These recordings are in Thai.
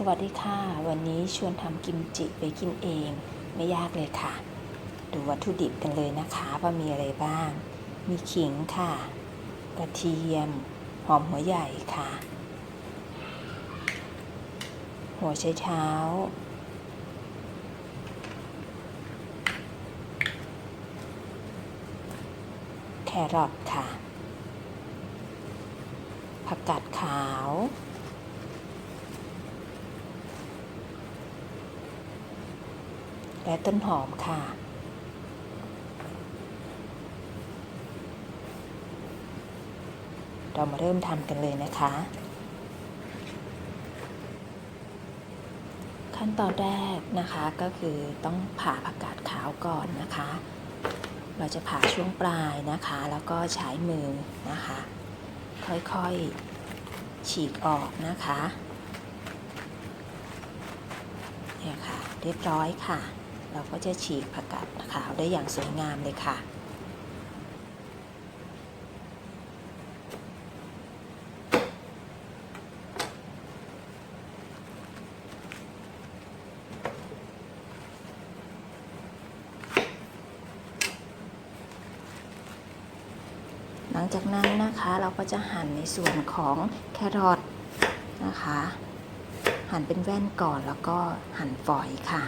สวัสดีค่ะ วันนี้ชวนทำกิมจิไปกินเอง ไม่ยากเลยค่ะ ดูวัตถุดิบกันเลยนะคะว่ามีอะไรบ้าง มีขิงค่ะ กระเทียม หอมหัวใหญ่ค่ะ หัวไชเท้า แครอทค่ะ ผักกาดขาว และต้นหอมค่ะ เรามาเริ่มทำกันเลยนะคะ ขั้นตอนแรกนะคะก็คือต้องผ่าผักกาดขาวก่อนนะคะ เราจะผ่าช่วงปลายนะคะ แล้วก็ใช้มือนะคะ ค่อยๆฉีกออกนะคะเนี่ยค่ะ เรียบร้อยค่ะ เราก็จะฉีกผักกาดขาวได้อย่างสวยงามเลยค่ะ หลังจากนั้นนะคะเราก็จะหั่นในส่วนของแครอทนะคะ หั่นเป็นแว่นก่อนแล้วก็หั่นฝอยค่ะ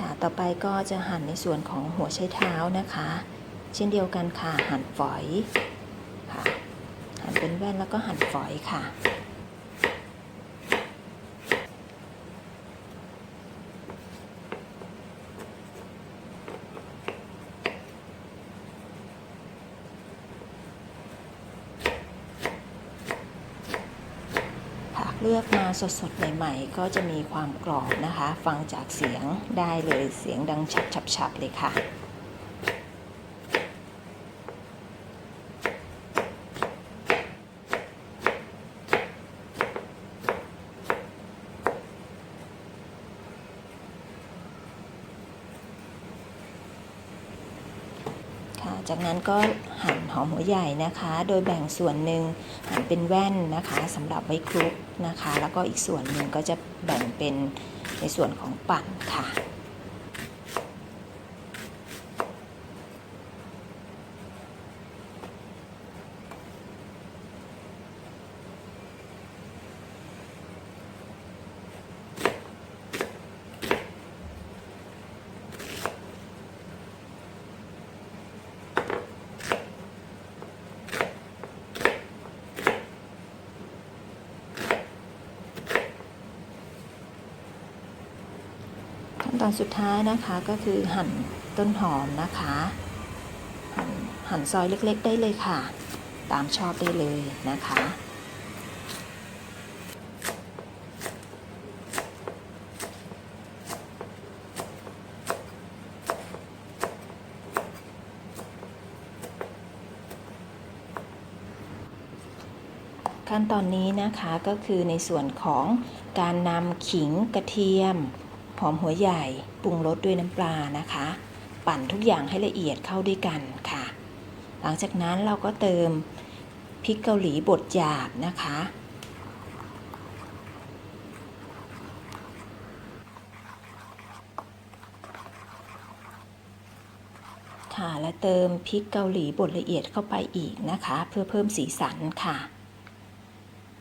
ค่ะต่อไปก็จะหั่นในส่วนของหัวไชเท้านะคะ เช่นเดียวกันค่ะหั่นฝอยค่ะหั่นเป็นแว่นแล้วก็หั่นฝอยค่ะ เลือกมาสดๆใหม่ๆ ก็จะมีความกรอบนะคะ ฟังจากเสียงได้เลยเสียงดังฉับๆเลยค่ะ จากนั้นก็หั่นหอมหัวใหญ่นะคะ โดยแบ่งส่วนหนึ่งหั่นเป็นแว่นนะคะสำหรับไว้คลุกนะคะ แล้วก็อีกส่วนหนึ่งก็จะแบ่งเป็นในส่วนของปั่นค่ะ ตอนสุดท้ายนะคะก็คือหั่นต้นหอมนะคะ หั่นหั่นซอยเล็กๆได้เลยค่ะ ตามชอบได้เลยนะคะขั้นตอนนี้นะคะก็คือในส่วนของการนำขิงกระเทียม หอมหัวใหญ่ปรุงรสด้วยน้ำปลานะคะ ปั่นทุกอย่างให้ละเอียดเข้าด้วยกันค่ะ หลังจากนั้นเราก็เติมพริกเกาหลีบดหยาบนะคะ ค่ะและเติมพริกเกาหลีบดละเอียดเข้าไปอีกนะคะ เพื่อเพิ่มสีสันค่ะ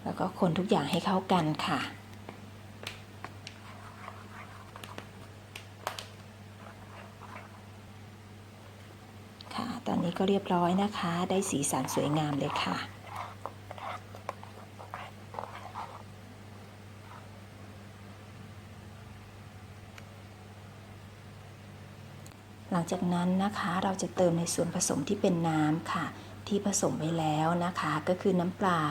แล้วก็คนทุกอย่างให้เข้ากันค่ะ ตอนนี้ก็เรียบร้อยนะคะ ได้สีสันสวยงามเลยค่ะ หลังจากนั้นนะคะเราจะเติมในส่วนผสมที่เป็นน้ำค่ะ ที่ผสมไว้แล้วนะคะ ก็คือน้ำเปล่า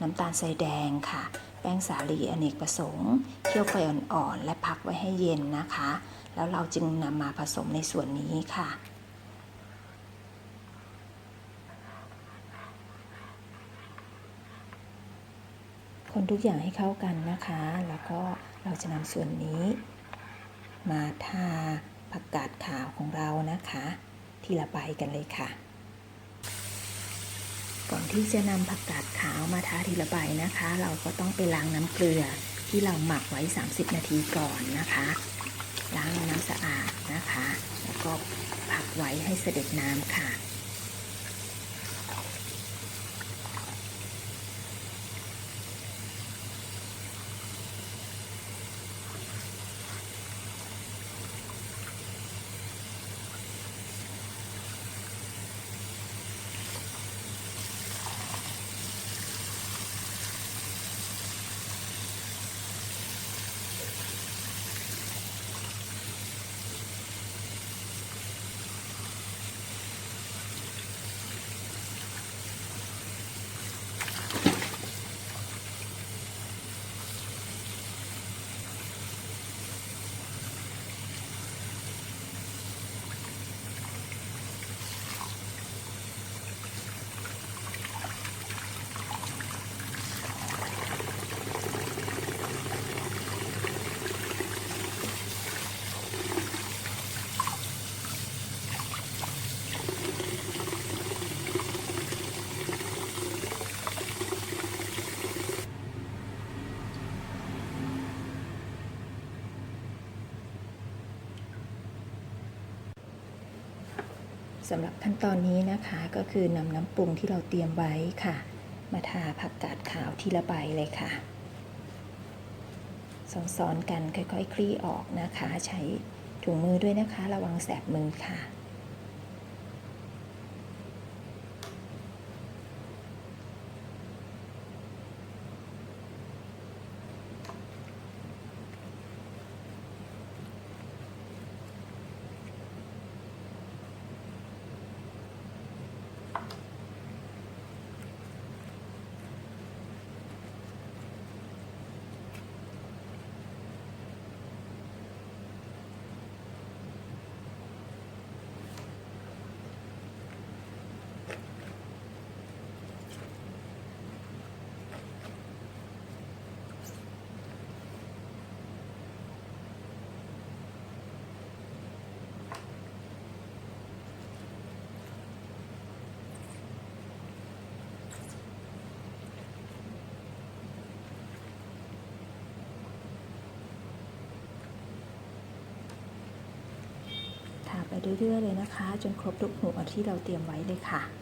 น้ำตาลทรายแดงค่ะ แป้งสาลีอเนกประสงค์เคี่ยวไฟอ่อนๆและพักไว้ให้เย็นนะคะ แล้วเราจึงนำมาผสมในส่วนนี้ค่ะ คนทุกอย่างให้เข้ากันนะคะ แล้วก็เราจะนำส่วนนี้ มาทาผักกาดขาวของเรานะคะ ทีละใบกันเลยค่ะ ก่อนที่จะนำผักกาดขาวมาทาทีละใบนะคะ เราก็ต้องไปล้างน้ำเกลือที่เราหมักไว้ 30 นาทีก่อนนะคะ ล้างน้ำสะอาดนะคะ แล้วก็พักไว้ให้เสด็จน้ำค่ะ สำหรับขั้นตอนนี้นะคะก็คือนำน้ำปรุงที่เราเตรียมไว้ค่ะ มาทาผักกาดขาวทีละใบเลยค่ะซ้อนๆกันค่อยๆคลี่ออกนะคะ ใช้ถุงมือด้วยนะคะ ระวังแสบมือค่ะ เรื่อยๆเลยนะคะ จนครบทุกหัวที่เราเตรียมไว้เลยค่ะ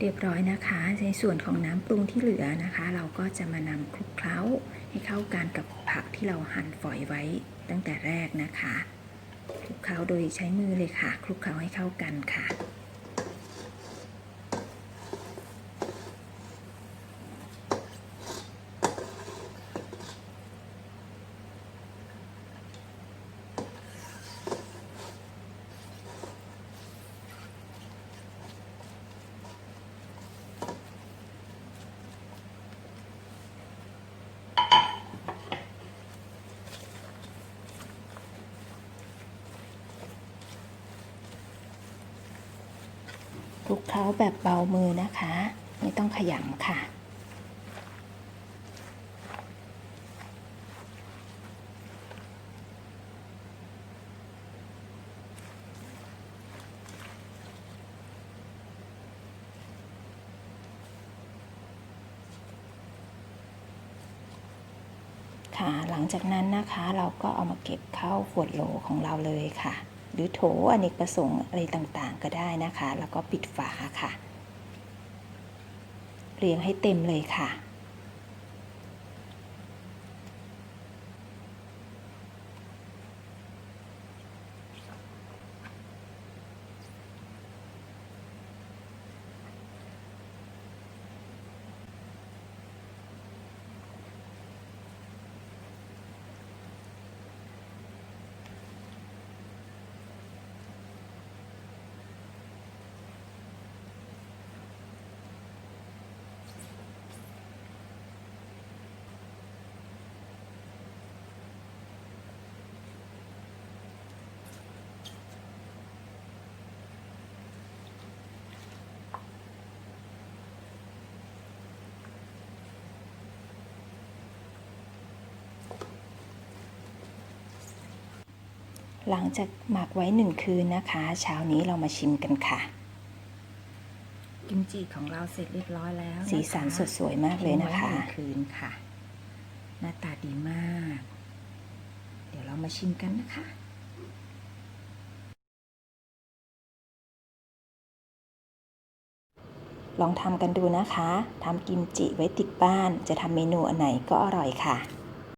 เรียบร้อยนะคะ ในส่วนของน้ำปรุงที่เหลือนะคะ เราก็จะมานำคลุกเคล้าให้เข้ากันกับผักที่เราหั่นฝอยไว้ตั้งแต่แรกนะคะ คลุกเคล้าโดยใช้มือเลยค่ะ คลุกเคล้าให้เข้ากันค่ะ เคล้าแบบเบามือนะคะ ไม่ต้องขยำค่ะ ค่ะ หลังจากนั้นนะคะเราก็เอามาเก็บเข้าขวดโหลของเราเลยค่ะ หรือโถอเนกประสงค์อะไรต่างๆ ก็ได้นะคะ แล้วก็ปิดฝาค่ะ เรียงให้เต็มเลยค่ะ หลังจากหมักไว้หนึ่งคืนนะคะ เช้านี้เรามาชิมกันค่ะ กิมจิของเราเสร็จเรียบร้อยแล้วะคะสีสันสดสวยมากเลยนะคะทิ้งไว้หงคืนค่ะ หน้าตาดีมาก เดี๋ยวเรามาชิมกันนะคะลองทำกันดูนะคะ ทำกิมจิไว้ติดบ้าน จะทำเมนูอันไหนก็อร่อยค่ะ